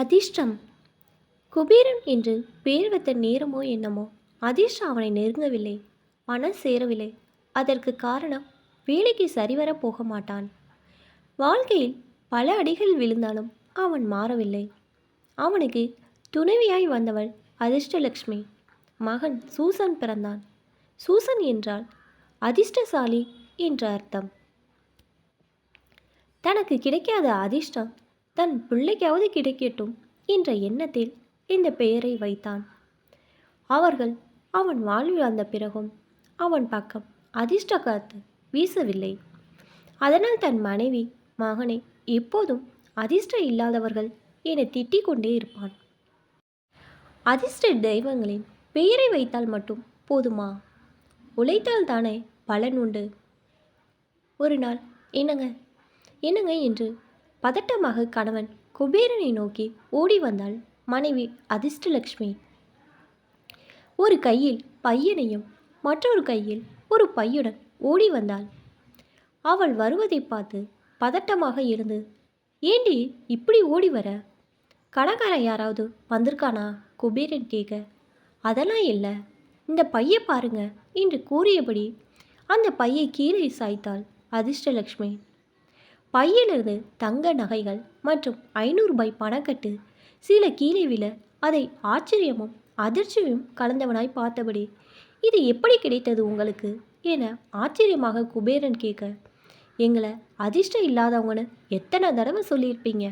அதிர்ஷ்டம். குபேரன் என்று பேர் வைத்த நேரமோ என்னமோ அதிர்ஷ்டம் அவனை நெருங்கவில்லை மனம் சேரவில்லை. அதற்கு காரணம் வேலைக்கு சரிவர போக மாட்டான். வாழ்க்கையில் பல அடிகள் விழுந்தாலும் அவன் மாறவில்லை. அவனுக்கு துணைவியாய் வந்தவள் அதிர்ஷ்டலக்ஷ்மி. மகன் சூசன் பிறந்தான். சூசன் என்றால் அதிர்ஷ்டசாலி என்ற அர்த்தம். தனக்கு கிடைக்காத அதிர்ஷ்டம் தன் பிள்ளைக்காவது கிடைக்கட்டும் என்ற எண்ணத்தில் இந்த பெயரை வைத்தான். அவர்கள் அவன் வாழ்வில் வந்த பிறகும் அவன் பக்கம் அதிர்ஷ்ட காத்து வீசவில்லை. அதனால் தன் மனைவி மகனை எப்போதும் அதிர்ஷ்டம் இல்லாதவர்கள் என திட்டிக் கொண்டே இருப்பான். அதிர்ஷ்ட தெய்வங்களின் பெயரை வைத்தால் மட்டும் போதுமா? உழைத்தால் தானே பலன் உண்டு. ஒரு நாள் என்னங்க? என்னங்க? என்று பதட்டமாக கணவன் குபேரனை நோக்கி ஓடி வந்தாள் மனைவி அதிர்ஷ்டலக்ஷ்மி. ஒரு கையில் பையனையும் மற்றொரு கையில் ஒரு பையுடன் ஓடி வந்தாள். அவள் வருவதை பார்த்து பதட்டமாக இருந்து ஏண்டி இப்படி ஓடி வர? கடைக்காரன் யாராவது வந்திருக்கானா? குபேரன் கேட்க அதெல்லாம் இல்லை. இந்த பையை பாருங்க என்று கூறியபடி அந்த பையை கீழே சாய்த்தாள் அதிர்ஷ்டலக்ஷ்மி. பையிலிருந்து தங்க நகைகள் மற்றும் ஐநூறுபாய் பணக்கட்டு. சில கீழே விழ அதை ஆச்சரியமும் அதிர்ச்சியும் கலந்தவனாய் பார்த்தபடி இது எப்படி கிடைத்தது உங்களுக்கு? என ஆச்சரியமாக குபேரன் கேட்க எங்களை அதிர்ஷ்டம் இல்லாதவங்கன்னு எத்தனை தடவை சொல்லியிருப்பீங்க?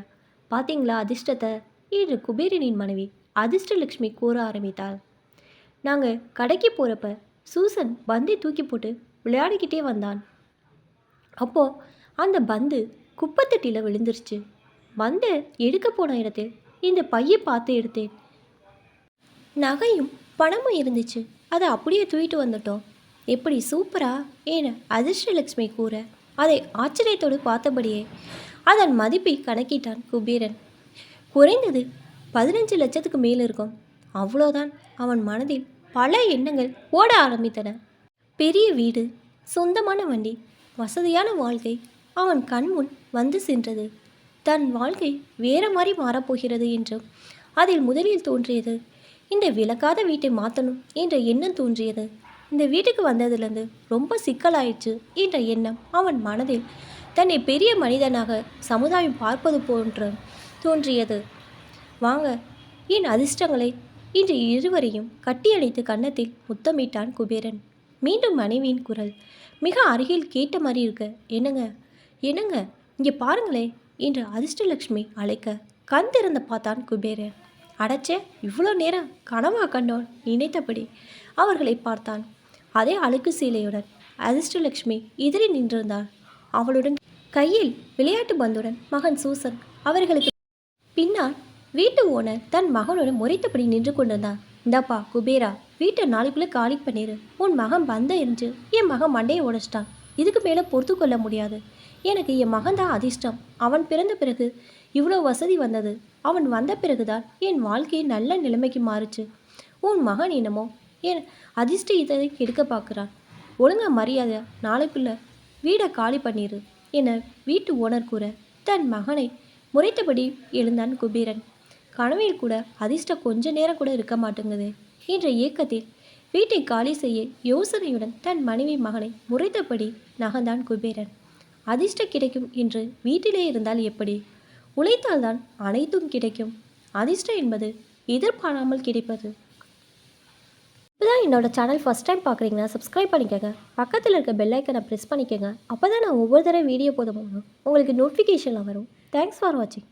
பார்த்தீங்களா அதிர்ஷ்டத்தை? என்று குபேரனின் மனைவி அதிர்ஷ்டலக்ஷ்மி கூற ஆரம்பித்தாள். நாங்கள் கடைக்கு போகிறப்ப சூசன் பந்தை தூக்கி போட்டு விளையாடிக்கிட்டே வந்தான். அப்போது அந்த பந்து குப்பத்தட்டியில் விழுந்துருச்சு. பந்தை எடுக்க போன இடத்தில் இந்த பையை பார்த்து எடுத்தேன். நகையும் பணமும் இருந்துச்சு. அதை அப்படியே தூக்கிட்டு வந்துட்டோம். எப்படி சூப்பரா? ஏன அதிர்ஷ்டலக்ஷ்மி கூற அதை ஆச்சரியத்தோடு பார்த்தபடியே அதன் மதிப்பை கணக்கிட்டான் குபீரன். குறைந்தது பதினஞ்சு லட்சத்துக்கு மேல் இருக்கும். அவ்வளோதான். அவன் மனதில் பல எண்ணங்கள் ஓட ஆரம்பித்தன. பெரிய வீடு சொந்தமான வண்டி வசதியான வாழ்க்கை அவன் கண்முன் வந்து சென்றது. தன் வாழ்க்கை வேற மாதிரி மாறப்போகிறது என்றும் அதில் முதலில் தோன்றியது இந்த விளக்காத வீட்டை மாற்றணும் என்ற எண்ணம் தோன்றியது. இந்த வீட்டுக்கு வந்ததிலிருந்து ரொம்ப சிக்கலாயிடுச்சு என்ற எண்ணம் அவன் மனதில் தன்னை பெரிய மனிதனாக சமுதாயம் பார்ப்பது போன்று தோன்றியது. வாங்க என் அதிர்ஷ்டங்களை இன்று இருவரையும் கட்டியணைத்து கன்னத்தில் முத்தமிட்டான் குபேரன். மீண்டும் மனைவியின் குரல் மிக அருகில் கேட்ட மாதிரி இருக்க என்னங்க? என்னங்க? இங்கே பாருங்களே என்று அதிர்ஷ்டலக்ஷ்மி அழைக்க கண் திறந்து பார்த்தான் குபேரன். அடைச்சே இவ்வளோ நேரம் கனவா கண்டோன் நினைத்தபடி அவர்களை பார்த்தான். அதே அழுக்கு சீலையுடன் அதிர்ஷ்டலக்ஷ்மி எதிரே நின்றிருந்தாள் அவளுடன் கையில் விளையாட்டு பந்துடன் மகன் சூசன் அவர்களுக்கு பின்னால் வீட்டு ஓனர் தன் மகனுடன் முறைத்தபடி நின்று கொண்டிருந்தான். இந்தாப்பா குபேரா வீட்டை நாளைக்குள்ளே காலி பண்ணிடு உன் மகன் பந்த எரிஞ்சு என் மகன் மண்டையை உடைச்சிட்டான். இதுக்கு மேலே பொறுத்து கொள்ள முடியாது. எனக்கு என் மகன் தான் அதிர்ஷ்டம். அவன் பிறந்த பிறகு இவ்வளோ வசதி வந்தது. அவன் வந்த பிறகுதான் என் வாழ்க்கையை நல்ல நிலைமைக்கு மாறுச்சு. உன் மகன் என்னமோ என் அதிர்ஷ்ட இதை எடுக்க பார்க்குறான். ஒழுங்கா மரியாதை நாளைக்குள்ள வீடை காலி பண்ணிடு என வீட்டு ஓனர் கூற தன் மகனை முறைத்தபடி எழுந்தான் குபேரன். கனவில் கூட அதிர்ஷ்டம் கொஞ்ச நேரம் கூட இருக்க மாட்டேங்குது என்ற ஏக்கத்தில் வீட்டை காலி செய்ய யோசனையுடன் தன் மனைவி மகனை முறைத்தபடி நகர்ந்தான் குபேரன். அதிர்ஷ்டம் கிடைக்கும் என்று வீட்டிலே இருந்தால் எப்படி? உழைத்தால்தான் அனைத்தும் கிடைக்கும். அதிர்ஷ்டம் என்பது எதிர்பாராமல் கிடைப்பது. இப்போதான் என்னோட சேனல் ஃபஸ்ட் டைம் பார்க்குறீங்கன்னா சப்ஸ்கிரைப் பண்ணிக்கோங்க. பக்கத்தில் இருக்க பெல் ஐக்கனை ப்ரெஸ் பண்ணிக்கோங்க. அப்போ தான் நான் ஒவ்வொரு தடவை வீடியோ போதும் உங்களுக்கு நோட்டிஃபிகேஷன்லாம் வரும். தேங்க்ஸ் ஃபார் வாட்சிங்